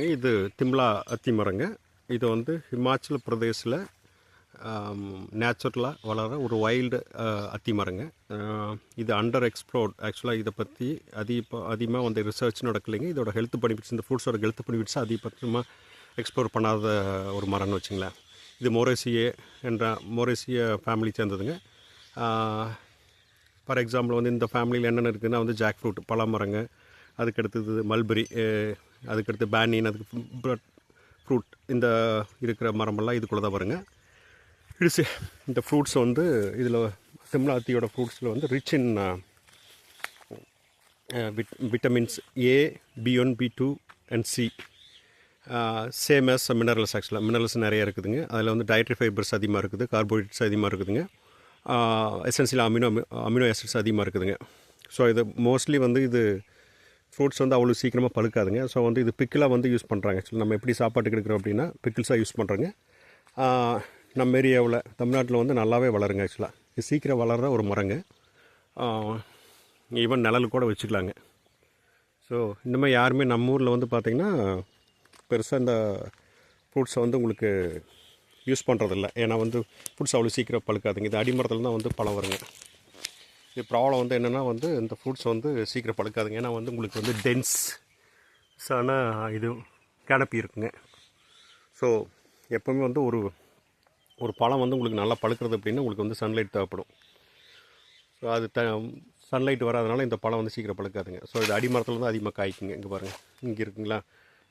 இது திம்லா அத்தி மரங்க. இது வந்து ஹிமாச்சல பிரதேசில் நேச்சுரலாக வளர ஒரு வைல்டு அத்தி மரங்க. இது அண்டர் எக்ஸ்ப்ளோர்ட். ஆக்சுவலாக இதை பற்றி அதிக அதிகமாக வந்து ரிசர்ச் நடக்கலைங்க. இதோட ஹெல்த் பெனிஃபிட்ஸ் இந்த ஃப்ரூட்ஸோட ஹெல்த் பெனிஃபிட்ஸ் அதிகபட்சமாக எக்ஸ்ப்ளோர் பண்ணாத ஒரு மரம்னு வச்சுங்களேன். இது மோரேசியே என்ற மொரேசிய ஃபேமிலி சேர்ந்ததுங்க. ஃபார் எக்ஸாம்பிள் வந்து இந்த ஃபேமிலியில் என்னென்ன இருக்குதுன்னா வந்து ஜாக் ஃப்ரூட் பழமரங்க அதுக்கடுத்தது அதுக்கு அடுத்தது மல்பெரி அதுக்கடுத்து பேனின் அதுக்கு ஃப்ரூட் இந்த இருக்கிற மரமெல்லாம் இதுக்குள்ளே தான் வருங்க இட்ஸ் இந்த ஃப்ரூட்ஸ் வந்து இதில் சிம்லாத்தியோட ஃப்ரூட்ஸில் வந்து rich in with vitamins A B one B two and C same as minerals ஆக்சுவலாக மினரல்ஸ் நிறைய இருக்குதுங்க. அதில் வந்து டயட்ரி ஃபைபர்ஸ் அதிகமாக இருக்குது கார்போஹைட்ரேட்ஸ் அதிகமாக இருக்குதுங்க. எசென்சியல் அமினோ அமினோ ஆசிட்ஸ் அதிகமாக இருக்குதுங்க. ஸோ இது மோஸ்ட்லி வந்து இது ஃப்ரூட்ஸ் வந்து அவ்வளோ சீக்கிரமாக பழுக்காதுங்க. ஸோ வந்து இது பிக்கிளாக வந்து யூஸ் பண்ணுறாங்க ஆக்சுவலி நம்ம எப்படி சாப்பாட்டுக்கு எடுக்கிறோம் அப்படின்னா பிக்கிள்ஸாக யூஸ் பண்ணுறாங்க நம்ம ஏரியாவில் தமிழ்நாட்டில் வந்து நல்லாவே வளருங்க ஆக்சுவலாக இது சீக்கிரம் வளர்கிற ஒரு மரங்க. ஈவன் நிழல் கூட வச்சுக்கலாங்க. ஸோ இந்த மாதிரி யாருமே நம்ம ஊரில் வந்து பார்த்திங்கன்னா பெருசாக இந்த ஃப்ரூட்ஸை வந்து உங்களுக்கு யூஸ் பண்ணுறதில்ல ஏன்னா வந்து ஃப்ரூட்ஸ் அவ்வளோ சீக்கிரம் பழுக்காதுங்க. இது அடிமரத்தில் தான் வந்து பழம் வருங்க. ப்ராப்ளம் வந்து என்னென்னா வந்து இந்த ஃப்ரூட்ஸ் வந்து சீக்கிரம் பழுக்காதுங்க. ஏன்னா வந்து உங்களுக்கு வந்து டென்ஸ் சான இது கேனப்பி இருக்குங்க. ஸோ எப்போவுமே வந்து ஒரு ஒரு பழம் வந்து உங்களுக்கு நல்லா பழுக்கிறது அப்படின்னா உங்களுக்கு வந்து சன்லைட் தேவைப்படும். ஸோ அது த சன்லைட் வராதனால இந்த பழம் வந்து சீக்கிரம் பழுக்காதுங்க. ஸோ இது அடிமரத்தில் தான் அதிகமாக காய்க்குங்க. இங்கே பாருங்கள் இங்கே இருக்குங்களா?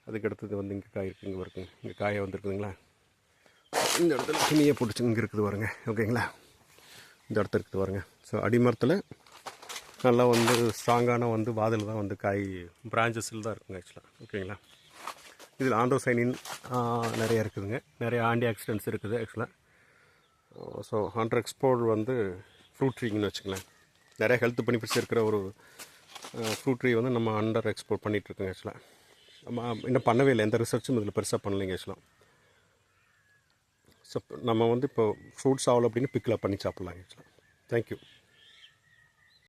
அதுக்கு அடுத்தது வந்து இங்கே காய் இருக்குது இங்கே இருக்குங்க இங்கே காய வந்துருக்குதுங்களா? இந்த இடத்துல கிமியை பிடிச்சி இங்கே இருக்குது பாருங்கள் ஓகேங்களா? இந்த இடத்துல இருக்குது பாருங்க. ஸோ அடிமரத்தில் நல்லா வந்து ஸ்ட்ராங்கான வந்து வாதில் தான் வந்து காய் பிரான்ச்சஸில் தான் இருக்குங்க ஆக்சுவலாக ஓகேங்களா? இதில் ஆண்ட்ரோசைனின் நிறைய இருக்குதுங்க. நிறைய ஆண்டி ஆக்சிடென்ட்ஸ் இருக்குது ஆக்சுவலாக ஸோ ஹண்ட்ரட் எக்ஸ்போர்ட் வந்து ஃப்ரூட் ட்ரீங்கன்னு வச்சுங்களேன் நிறைய ஹெல்த் பெனிஃபிட்ஸ் இருக்கிற ஒரு ஃப்ரூட் ட்ரீ வந்து நம்ம அண்டர் எக்ஸ்போர்ட் பண்ணிகிட்ருக்கோங்க ஆக்சுவலாக நம்ம இன்னும் பண்ணவே இல்லை. எந்த ரிசர்ச்சும் இதில் பெருசாக பண்ணலைங்க ஆக்சுவலாக நம்ம வந்து இப்போ ஃப்ரூட்ஸ் ஆகலை அப்படின்னு பிக்கில் பண்ணி சாப்பிட்லாங்க ஆக்சுவலாக தேங்க்யூ